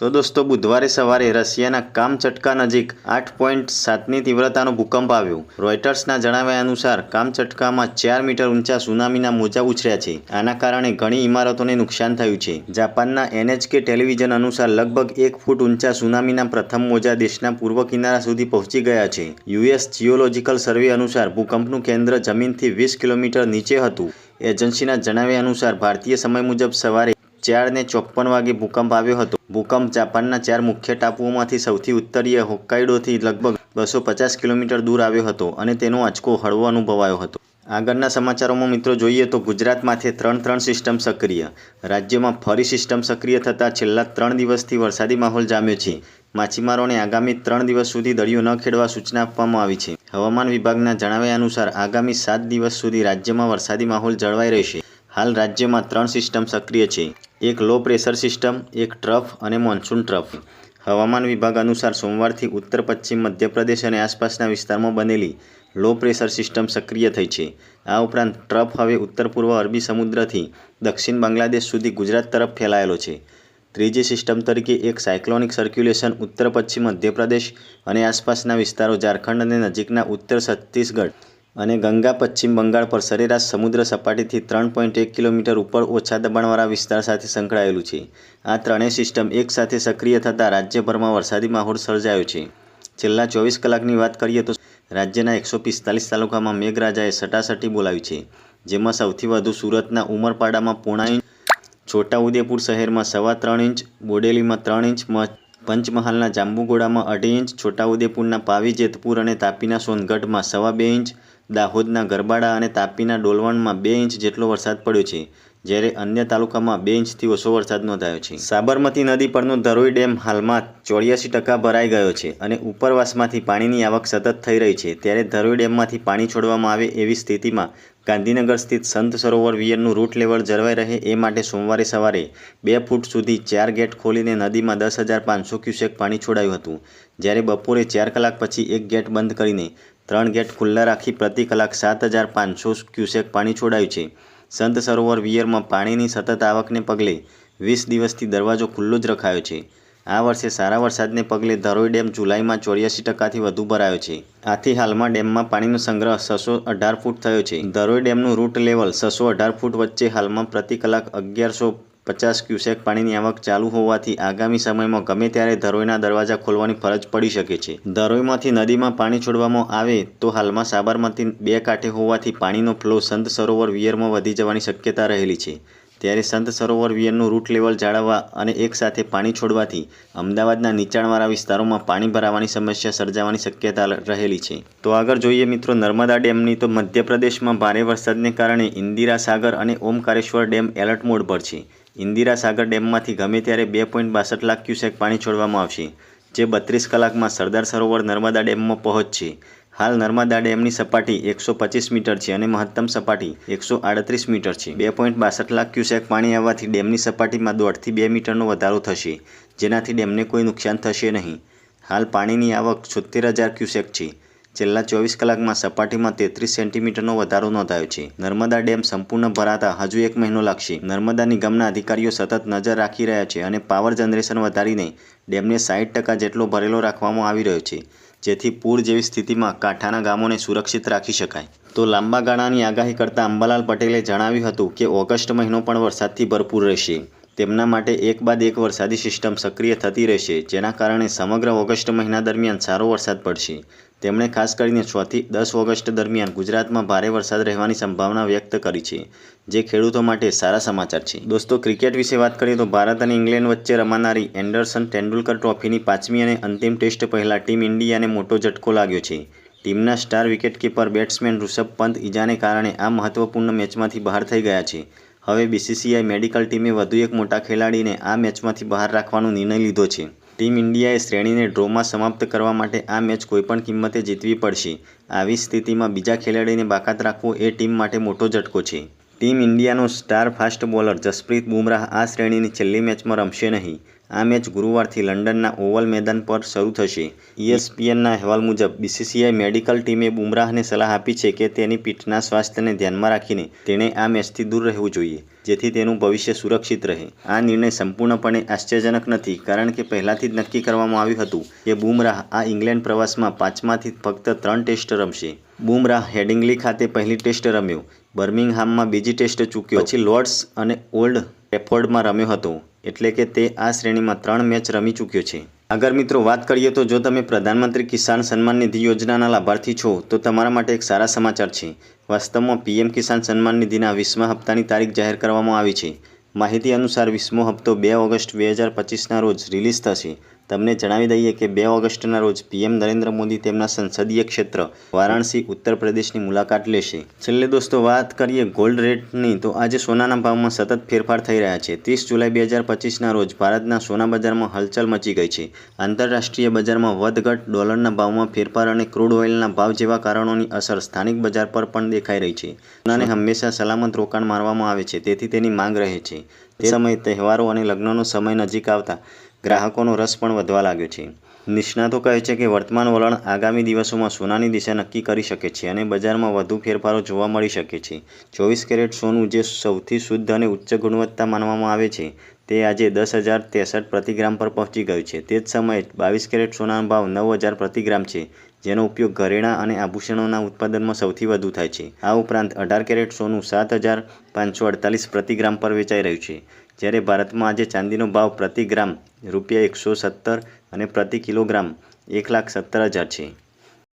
તો દોસ્તો બુધવારે સવારે રશિયાના કામચટકા નજીક આઠ પોઈન્ટ સાતની તીવ્રતાનો ભૂકંપ આવ્યો. રોયટર્સના જણાવ્યા અનુસાર કામચટકામાં ચાર મીટર ઊંચા સુનામીના મોજા ઉછર્યા છે. આના કારણે ઘણી ઇમારતોને નુકસાન થયું છે. જાપાનના એનએચકે ટેલિવિઝન અનુસાર લગભગ એક ફૂટ ઊંચા સુનામીના પ્રથમ મોજા દેશના પૂર્વ કિનારા સુધી પહોંચી ગયા છે. યુએસ જીઓલોજીકલ સર્વે અનુસાર ભૂકંપનું કેન્દ્ર જમીનથી વીસ કિલોમીટર નીચે હતું. એજન્સીના જણાવ્યા અનુસાર ભારતીય સમય મુજબ સવારે ચાર ને ચોપ્પન વાગે ભૂકંપ આવ્યો હતો. ભૂકંપ જાપાનના ચાર મુખ્ય ટાપુઓમાંથી સૌથી ઉત્તરીય હોક્કાઇડોથી લગભગ બસો પચાસ કિલોમીટર દૂર આવ્યો હતો અને તેનો આંચકો હળવો અનુભવાયો હતો. આગળના સમાચારોમાં મિત્રો જોઈએ તો ગુજરાતમાંથી ત્રણ ત્રણ સિસ્ટમ સક્રિય. રાજ્યમાં ફરી સિસ્ટમ સક્રિય થતાં છેલ્લા ત્રણ દિવસથી વરસાદી માહોલ જામ્યો છે. માછીમારોને આગામી ત્રણ દિવસ સુધી દરિયો ન ખેડવા સૂચના આપવામાં આવી છે. હવામાન વિભાગના જણાવ્યા અનુસાર આગામી સાત દિવસ સુધી રાજ્યમાં વરસાદી માહોલ જળવાઈ રહેશે. હાલ રાજ્યમાં ત્રણ સિસ્ટમ સક્રિય છે. એક લો પ્રેશર સિસ્ટમ, એક ટ્રફ અને મોન્સૂન ટ્રફ. હવામાન વિભાગ અનુસાર સોમવારથી ઉત્તર, પશ્ચિમ, મધ્યપ્રદેશ અને આસપાસના વિસ્તારમાં બનેલી લો પ્રેશર સિસ્ટમ સક્રિય થઈ છે. આ ઉપરાંત ટ્રફ હવે ઉત્તર, પૂર્વ અરબી સમુદ્રથી દક્ષિણ બાંગ્લાદેશ સુધી ગુજરાત તરફ ફેલાયેલો છે. ત્રીજી સિસ્ટમ તરીકે એક સાયક્લોનિક સર્ક્યુલેશન ઉત્તર, પશ્ચિમ, મધ્યપ્રદેશ અને આસપાસના વિસ્તારો ઝારખંડ અને નજીકના ઉત્તર છત્તીસગઢ અને ગંગા પશ્ચિમ બંગાળ પર સરેરાશ સમુદ્ર સપાટીથી ત્રણ પોઈન્ટ એક કિલોમીટર ઉપર ઓછા દબાણવાળા વિસ્તાર સાથે સંકળાયેલું છે. આ ત્રણેય સિસ્ટમ એકસાથે સક્રિય થતાં રાજ્યભરમાં વરસાદી માહોલ સર્જાયો છે. છેલ્લા ચોવીસ કલાકની વાત કરીએ તો રાજ્યના એકસો પિસ્તાલીસ તાલુકામાં મેઘરાજાએ સટાસટી બોલાવી છે, જેમાં સૌથી વધુ સુરતના ઉમરપાડામાં પોણા ઇંચ, છોટાઉદેપુર શહેરમાં સવા ત્રણ ઇંચ, બોડેલીમાં ત્રણ ઇંચ પંચમહાલના જાંબુગોડામાં અઢી ઇંચ, છોટાઉદેપુરના પાવી જેતપુર અને તાપીના સોનગઢમાં સવા બે ઇંચ દાહોદના ગરબાડા અને તાપીના ડોલવણમાં બે ઇંચ જેટલો વરસાદ પડ્યો છે, જ્યારે અન્ય તાલુકામાં બે ઇંચથી ઓછો વરસાદ નોંધાયો છે. સાબરમતી નદી પરનો ધરોઈ ડેમ હાલમાં ચોર્યાસી ટકા ભરાઈ ગયો છે અને ઉપરવાસમાંથી પાણીની આવક સતત થઈ રહી છે, ત્યારે ધરોઈ ડેમમાંથી પાણી છોડવામાં આવે એવી સ્થિતિમાં ગાંધીનગર સ્થિત સંત સરોવર વિયરનું રૂટ લેવલ જળવાઈ રહે એ માટે સોમવારે સવારે બે ફૂટ સુધી ચાર ગેટ ખોલીને નદીમાં દસ હજાર પાંચસો ક્યુસેક પાણી છોડાયું હતું. જ્યારે બપોરે ચાર કલાક પછી એક ગેટ બંધ કરીને ત્રણ ગેટ ખુલ્લા રાખી પ્રતિ કલાક સાત હજાર પાંચસો ક્યુસેક પાણી છોડાયું છે. સંત સરોવર વિયરમાં પાણીની સતત આવકને પગલે વીસ દિવસથી દરવાજો ખુલ્લો જ રખાયો છે. આ વર્ષે સારા વરસાદને પગલે ધરોઈ ડેમ જુલાઈમાં ચોર્યાસી ટકાથી વધુ ભરાયો છે. આથી હાલમાં ડેમમાં પાણીનો સંગ્રહ છસો અઢાર ફૂટ થયો છે. ધરોઈ ડેમનું રૂટ લેવલ છસો અઢાર ફૂટ વચ્ચે હાલમાં પ્રતિ કલાક અગિયારસો પચાસ ક્યુસેક પાણીની આવક ચાલુ હોવાથી આગામી સમયમાં ગમે ત્યારે ધરોઈના દરવાજા ખોલવાની ફરજ પડી શકે છે. ધરોઈમાંથી નદીમાં પાણી છોડવામાં આવે તો હાલમાં સાબરમતી બે કાંઠે હોવાથી પાણીનો ફ્લો સંત સરોવર વિયરમાં વધી જવાની શક્યતા રહેલી છે. ત્યારે સંત સરોવર વિયરનું રૂટ લેવલ જાળવવા અને એકસાથે પાણી છોડવાથી અમદાવાદના નીચાણવાળા વિસ્તારોમાં પાણી ભરાવાની સમસ્યા સર્જાવાની શક્યતા રહેલી છે. તો આગળ જોઈએ મિત્રો નર્મદા ડેમની તો મધ્યપ્રદેશમાં ભારે વરસાદને કારણે ઇન્દિરા સાગર અને ઓમકારેશ્વર ડેમ એલર્ટ મોડ પર છે. ઇન્દિરા સાગર ડેમમાંથી ગમે ત્યારે બે પોઈન્ટ બાસઠ લાખ ક્યુસેક પાણી છોડવામાં આવશે, જે બત્રીસ કલાકમાં સરદાર સરોવર નર્મદા ડેમમાં પહોંચશે. હાલ નર્મદા ડેમની સપાટી એકસો પચીસ મીટર છે અને મહત્તમ સપાટી એકસો આડત્રીસ મીટર છે. બે પોઈન્ટ બાસઠ લાખ ક્યુસેક પાણી આવવાથી ડેમની સપાટીમાં દોઢથી બે મીટરનો વધારો થશે, જેનાથી ડેમને કોઈ નુકસાન થશે નહીં. હાલ પાણીની આવક છોતેર હજાર ક્યુસેક છે. છેલ્લા ચોવીસ કલાકમાં સપાટીમાં તેત્રીસ સેન્ટીમીટરનો વધારો નોંધાયો છે. નર્મદા ડેમ સંપૂર્ણ ભરાતા હજુ એક મહિનો લાગશે. નર્મદા નિગમના અધિકારીઓ સતત નજર રાખી રહ્યા છે અને પાવર જનરેશન વધારીને ડેમને સાઠ ટકા જેટલો ભરેલો રાખવામાં આવી રહ્યો છે. જેથી પૂર જેવી સ્થિતિમાં કાંઠાના ગામોને સુરક્ષિત રાખી શકાય. તો લાંબા ગાળાની આગાહી કરતા અંબાલાલ પટેલે જણાવ્યું હતું કે ઓગસ્ટ મહિનો પણ વરસાદથી ભરપૂર રહેશે. તેમના માટે એક બાદ એક વરસાદી સિસ્ટમ સક્રિય થતી રહેશે, જેના કારણે સમગ્ર ઓગસ્ટ મહિના દરમિયાન સારો વરસાદ પડશે. તેમણે ખાસ કરીને છથી દસ ઓગસ્ટ દરમિયાન ગુજરાતમાં ભારે વરસાદ રહેવાની સંભાવના વ્યક્ત કરી છે, જે ખેડૂતો માટે સારા સમાચાર છે. દોસ્તો, ક્રિકેટ વિશે વાત કરીએ તો ભારત અને ઇંગ્લેન્ડ વચ્ચે રમાનારી એન્ડરસન તેંડુલકર ટ્રોફીની પાંચમી અને અંતિમ ટેસ્ટ પહેલાં ટીમ ઇન્ડિયાને મોટો ઝટકો લાગ્યો છે. ટીમના star wicketkeeper batsman Rishabh Pant ઈજાને કારણે આ મહત્વપૂર્ણ મેચમાંથી બહાર થઈ ગયા છે. હવે બીસીસીઆઈ મેડિકલ ટીમે વધુ એક મોટા ખેલાડીને આ મેચમાંથી બહાર રાખવાનો નિર્ણય લીધો છે. ટીમ ઇન્ડિયાએ શ્રેણીને ડ્રોમાં સમાપ્ત કરવા માટે આ મેચ કોઈપણ કિંમતે જીતવી પડશે. આવી સ્થિતિમાં બીજા ખેલાડીને બાકાત રાખવો એ ટીમ માટે મોટો ઝટકો છે. Team ઇન્ડિયાનો star fast bowler Jasprit Bumrah આ શ્રેણીની છેલ્લી મેચમાં રમશે નહીં. આ મેચ ગુરુવારથી લંડનના ઓવલ મેદાન પર શરૂ થશે. ઈએસપીએનના અહેવાલ મુજબ, બીસીસીઆઈ મેડિકલ ટીમે બુમરાહને સલાહ આપી છે કે તેની પીઠના સ્વાસ્થ્યને ધ્યાનમાં રાખીને તેણે આ મેચથી દૂર રહેવું જોઈએ, જેથી તેનું ભવિષ્ય સુરક્ષિત રહે. આ નિર્ણય સંપૂર્ણપણે આશ્ચર્યજનક નથી, કારણ કે પહેલાથી જ નક્કી કરવામાં આવ્યું હતું કે બુમરાહ આ ઇંગ્લેન્ડ પ્રવાસમાં પાંચમાંથી ફક્ત ત્રણ ટેસ્ટ રમશે. બુમરાહ હેડિંગ્લી ખાતે પહેલી ટેસ્ટ રમ્યો. બર્મિંગહામમાં બીજી ટેસ્ટ ચૂક્યો. પછી લોર્ડ્સ અને ઓલ્ડ ટ્રેફોર્ડમાં રમ્યો હતો. એટલે કે તે આ શ્રેણીમાં ત્રણ મેચ રમી ચૂક્યો છે. આગળ મિત્રો વાત કરીએ તો જો તમે પ્રધાનમંત્રી કિસાન સન્માન નિધિ યોજનાના લાભાર્થી છો, તો તમારા માટે એક સારા સમાચાર છે. વાસ્તવમાં પીએમ કિસાન સન્માન નિધિના વીસમા હપ્તાની તારીખ જાહેર કરવામાં આવી છે. માહિતી અનુસાર વીસમો હપ્તો બે ઓગસ્ટ બે હજાર પચીસના રોજ રિલીઝ થશે. તમને જણાવી દઈએ કે બે ઓગસ્ટના રોજ પીએમ નરેન્દ્ર મોદી તેમના સંસદીય ક્ષેત્ર વારાણસી, ઉત્તર પ્રદેશની મુલાકાત લેશે. છેલ્લે દોસ્તો, વાત કરીએ ગોલ્ડ રેટની. તો આજે સોનાના ભાવમાં સતત ફેરફાર થઈ રહ્યા છે. ત્રીસ જુલાઈ બે હજાર પચીસના રોજ ભારતના સોના બજારમાં હલચલ મચી ગઈ છે. આંતરરાષ્ટ્રીય બજારમાં વધઘટ, ડોલરના ભાવમાં ફેરફાર અને ક્રૂડ ઓઇલના ભાવ જેવા કારણોની અસર સ્થાનિક બજાર પર પણ દેખાઈ રહી છે. સોનાને હંમેશા સલામત રોકાણ મારવામાં આવે છે, તેથી તેની માંગ રહે છે. તે સમયે તહેવારો અને લગ્નનો સમય નજીક આવતા ગ્રાહકોનો રસ પણ વધવા લાગ્યો છે. નિષ્ણાતો કહે છે કે વર્તમાન વલણ આગામી દિવસોમાં સોનાની દિશા નક્કી કરી શકે છે અને બજારમાં વધુ ફેરફારો જોવા મળી શકે છે. ચોવીસ કેરેટ સોનું જે સૌથી શુદ્ધ અને ઉચ્ચ ગુણવત્તા માનવામાં આવે છે, તે આજે દસ હજાર ત્રેસઠ પ્રતિગ્રામ પર પહોંચી ગયું છે. તે જ સમયે બાવીસ કેરેટ સોનાનો ભાવ નવ હજાર પ્રતિગ્રામ છે. જેનો ઉપયોગ ઘરેણાં અને આભૂષણોના ઉત્પાદનમાં સૌથી વધુ થાય છે. આ ઉપરાંત અઢાર કેરેટ સોનું સાત હજાર પાંચસો અડતાલીસ પ્રતિ ગ્રામ પર વેચાઈ રહ્યું છે. જ્યારે ભારતમાં આજે ચાંદીનો ભાવ પ્રતિ ગ્રામ રૂપિયા એકસો સત્તર અને પ્રતિ કિલોગ્રામ એક લાખ સત્તર હજાર છે.